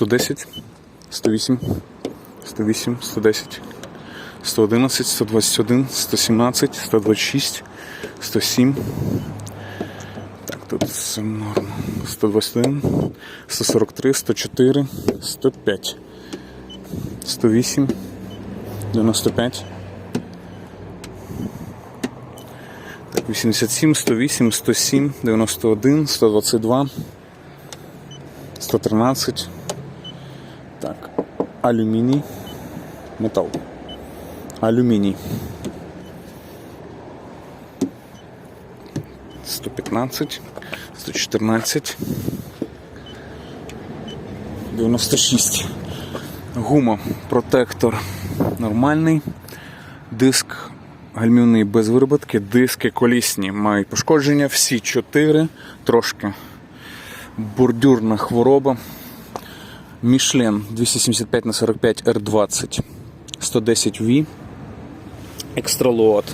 110, 108, 108, 110, 111, 121, 117, 126, 107. Так, тут все норм. 121, 143, 104, 105, 108, 95. Так, 87, 108, 107, 91, 122, 113. Алюміній, метал. Алюміній. 115, 114, 96. Гума, протектор нормальний. Диск гальмівний без вироботки, диски колісні мають пошкодження, всі чотири, трошки бордюрна хвороба. Мішлен 275 на 45 R20 110 V. Екстралоад.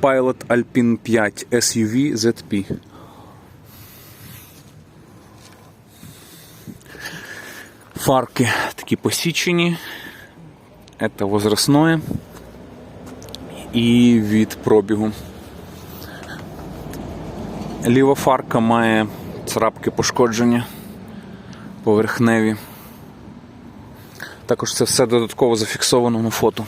Pilot Alpine 5 SUV ZP. Фарки такі посічені. Это возрастное. І від пробігу. Ліва фарка має царапки пошкодження поверхневі. Також це все додатково зафіксовано на фото.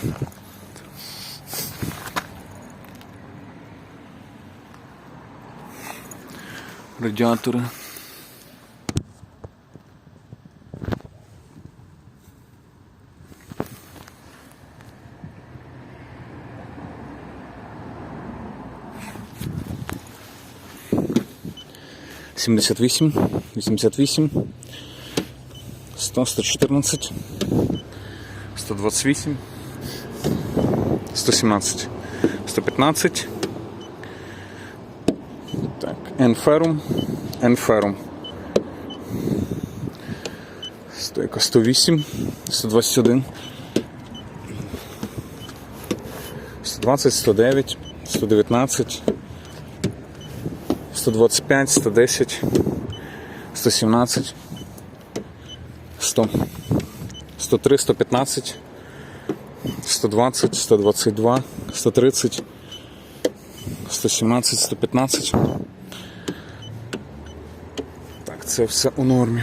Радіатори. Сімдесят вісім, вісімдесят вісім, сто, сто чотирнадцять, сто двадцять вісім, сто сімнадцять, сто п'ятнадцять. Так, Енферум, Енферум. Стойка 108, 121, 120, 109, 119, 125, 110, 117, 100, 103, 115, 120, 122, 130, 117, 115. Так, це все у нормі.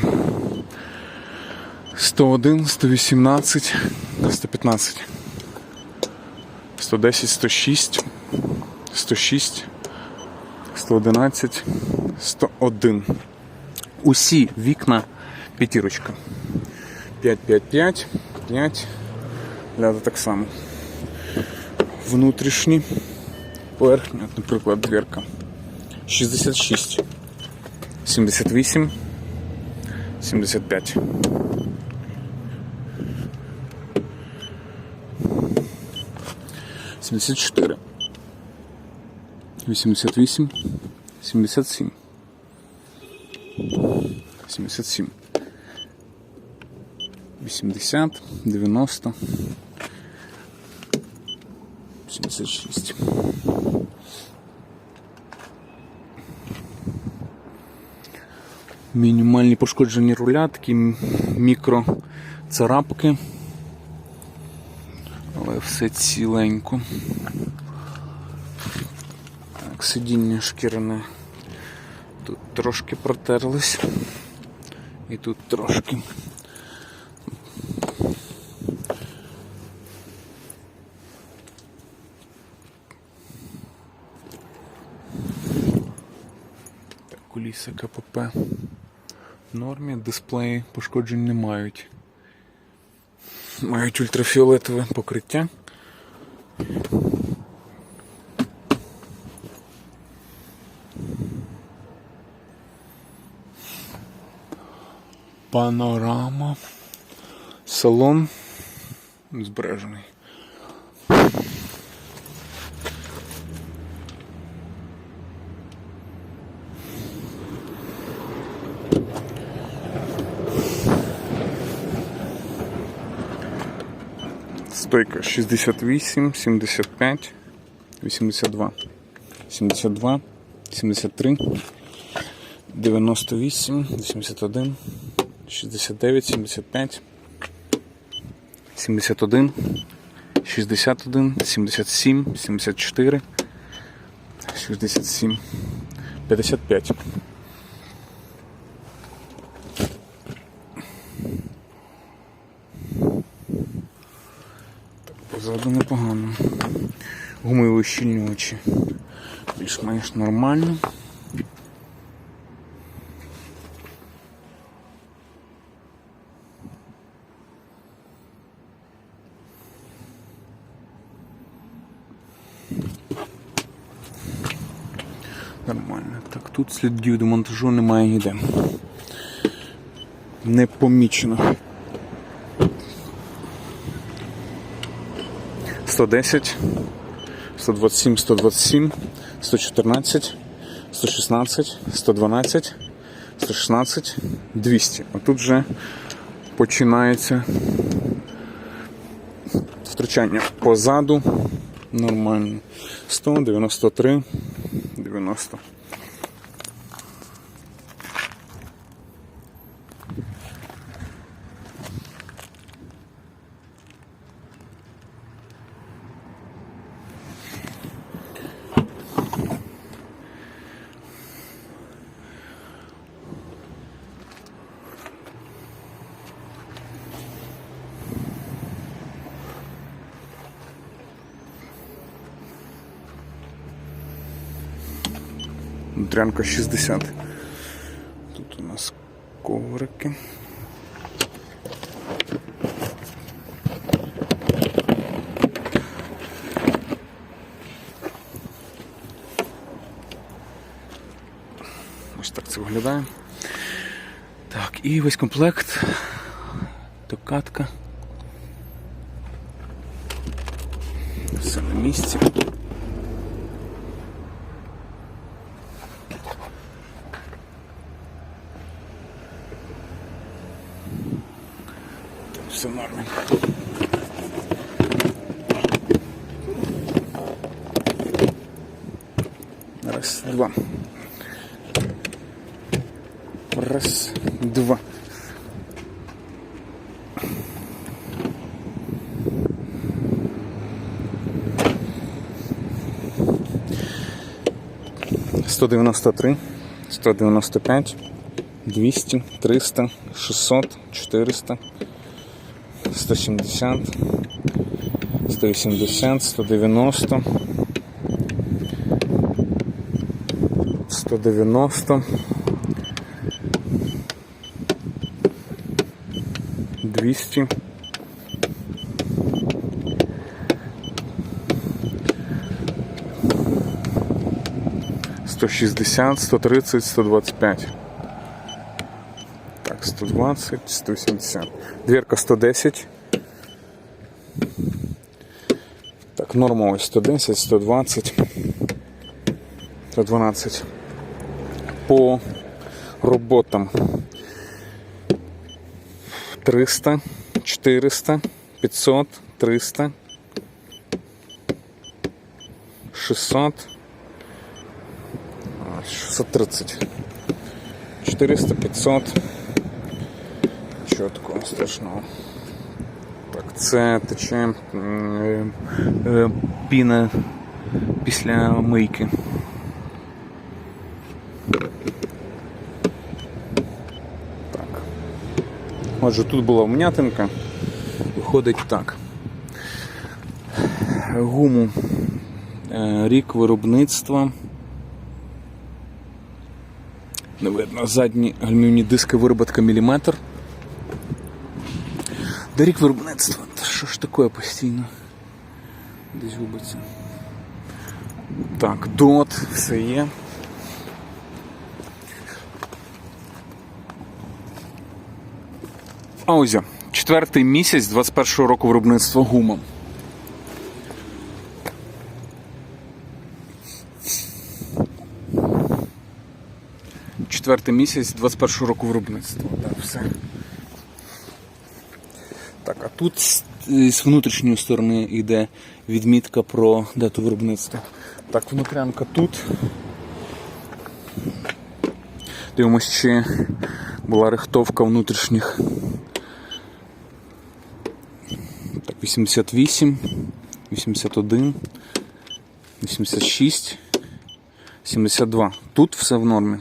101, 118, 115, 110, 106, 106, 111, 101. Усі вікна п'ятірочка. 5, 5, 5, 5. Ляда так само. Внутрішні. Поверхня, от, наприклад, дверка. 66, 78, 75. Сімдесят чотири. Вісімдесят вісім. Сімдесят сім. Сімдесят сім. Вісімдесят. Дев'яносто. Сімдесят шість. Мінімальні пошкоджені руля, такі м- мікро царапки. Але все ціленько. Так, сидіння шкіряне. Тут трошки протерлись. І тут трошки. Так, КПП в нормі, дисплеї пошкоджень не мають. Мають ультрафіолетове покриття. Панорама. Салон збережений. Стойка 68, 75, 82, 72, 73, 98, 81, 69, 75, 71, 61, 77, 74, 67, 55. Позаду непогано. Гумові ущільнювачі. Більш-менш нормально. Нормально. Так, тут слідів до монтажу немає ніде. Не помічено. 110, 127, 127, 114, 116, 112, 116, 200. А тут вже починається втручання позаду. Нормально. 100, 93, 90. Дрянка 60. Тут у нас коврики. Ось так це виглядає. Так, і весь комплект. токатка. Все на місці. Все нормально. Два. Сто девяносто три, сто девяносто пять, двести, триста, шестьсот, четыреста. 170, 180, 190, 190, 200, 160, 130, 125. Так, 120, 180. Дверка 110. Так, норма ось 110, 120, 112. По роботам 300, 400, 500, 300, 600, 630. 400, 500. Чітко, страшного. Так, це тече е, е, піна після мийки. Так. Отже, тут була вм'ятинка. Виходить так. Гуму. Е, Рік виробництва. Не видно. Задні гальмівні диски вироботка міліметр. Де рік виробництва. Та що ж таке постійно? Десь губиться. Так, дот, все є. Аузі. Четвертий місяць 21-го року виробництва гума. Четвертий місяць 21-го року виробництва. Так, все. Так, а тут з внутрішньої сторони йде відмітка про дату виробництва. Так, внутрянка тут. Дивимось, чи була рихтовка внутрішніх. Так, 88, 81, 86, 72. Тут все в нормі.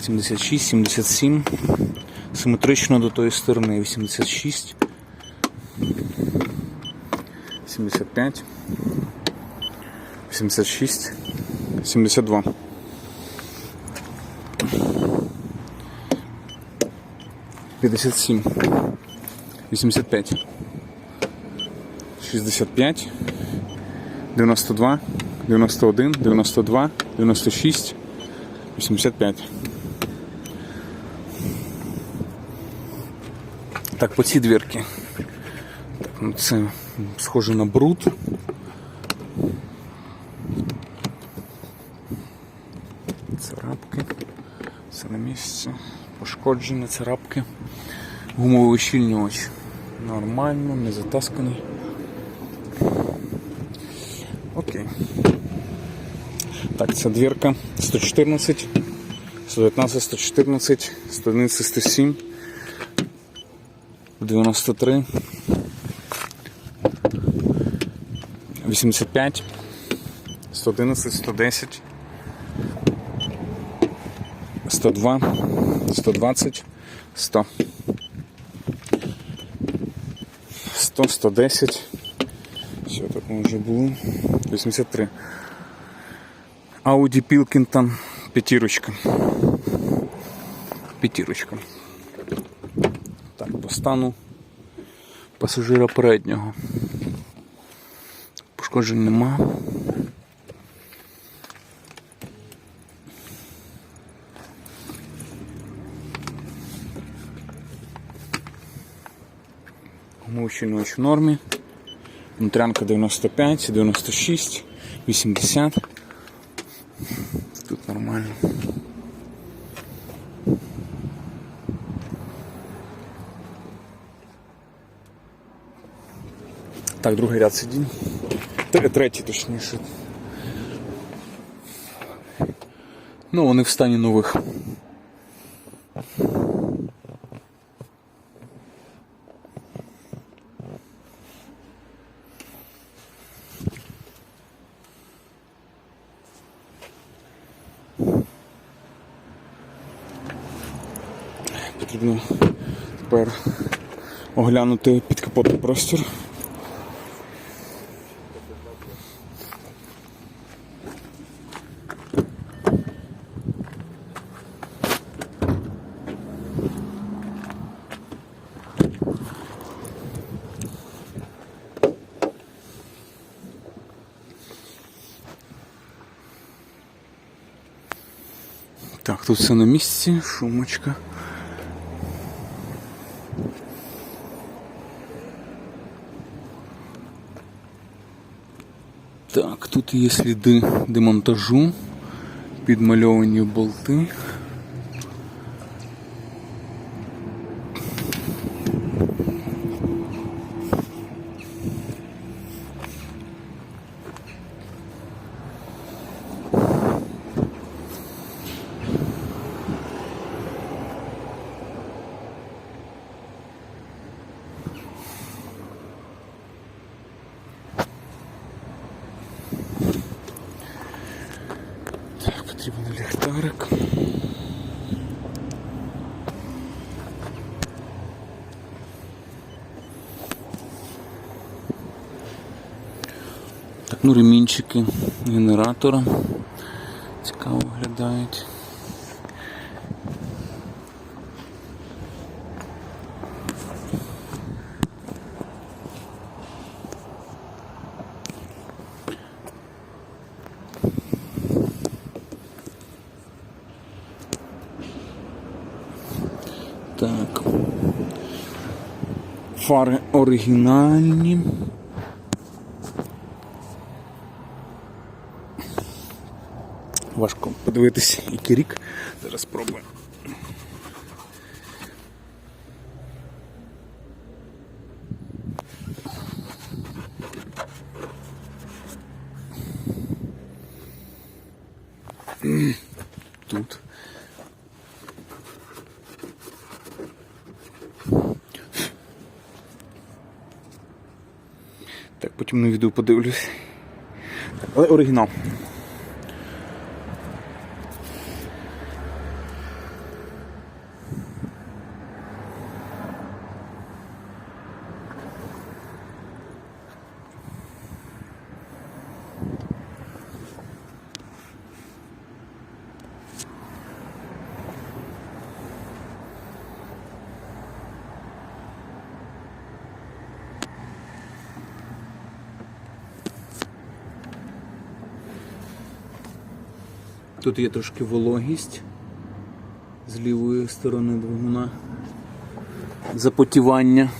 76, 77. Симетрично до тої сторони. 86. 75. 86. 72. 57, 85, 65, 92, 91, 92, 96, 85. Так, по ці двірки. Так, ну Це схоже на бруд. Це рабки. Це на місці. Пошкоджені царапки. Гумовий ущільнювач. Нормально, не затасканий. Окей. Так, ця двірка 114, 119, 114, 111, 107, 93, 85, 111, 110, 102, 120, 100. 100, 110. Все, так вже було. 83. Audi Pilkington п'ятірочка. П'ятірочка. Так, по стану пасажира переднього. Пошкоджень нема. Гумовщинович в нормі. Внутрянка 95, 96, 80. Тут нормально. Так, другий ряд сидінь. Тре- Третій, точніше. Ну, вони в стані нових. оглянути підкапотний простір. Так, тут все на місці, шумочка. Тут є сліди демонтажу, підмальовані болти. Потрібен ліхтарик. Так, ну ремінчики генератора. Цікаво виглядають. Так. Фари оригінальні. Важко подивитись, який рік. Зараз спробую. Так, потім на відео подивлюсь. Але оригінал. Тут є трошки вологість з лівої сторони двигуна. Запотівання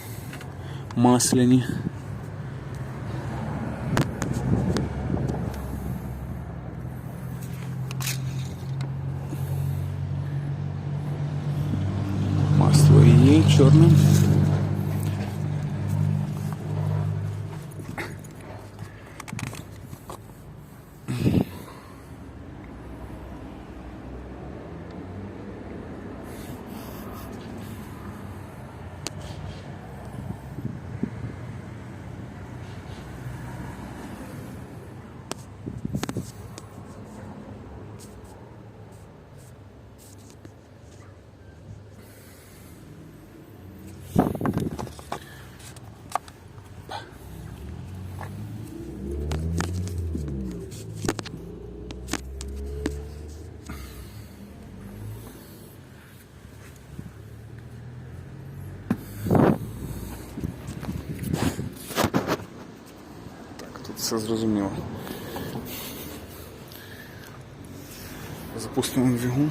масляні. Масло є чорне. Так, тут все зрозуміло. Запустимо двигун.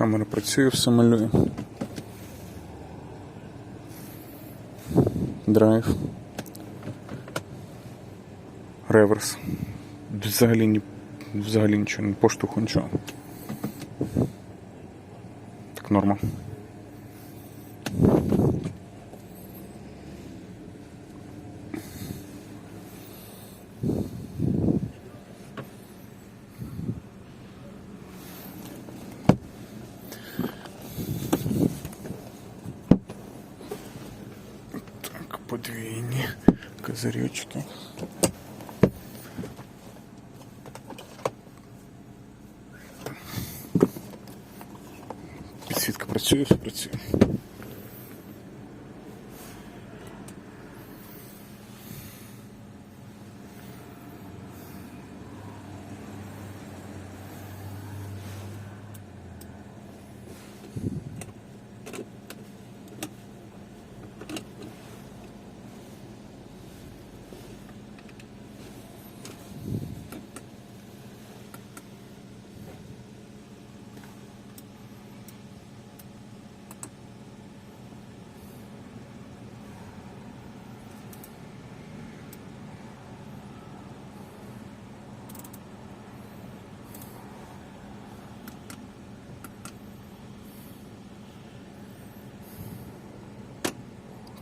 камера працює, все малює. Драйв. Реверс. Взагалі, ні, взагалі нічого, ні поштовху, нічого. Так, норма. козирючки. Підсвітка працює, все працює.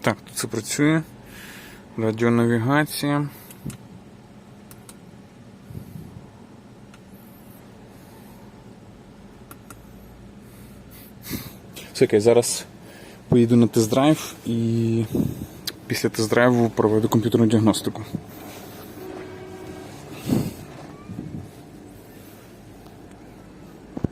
Так, тут це працює. Радіонавігація. Все зараз поїду на тест-драйв і після тест-драйву проведу комп'ютерну діагностику.